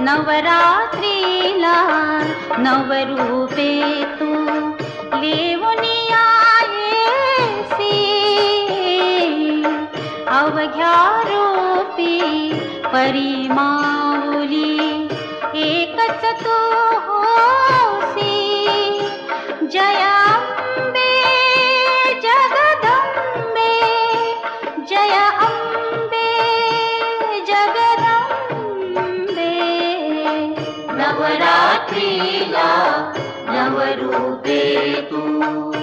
नवरात्रीला नवरूपे तू लेवनिया AC अवघ्या रूपी परिमाऊली एकच तू होसी नवरात्रीला नवरूपे तू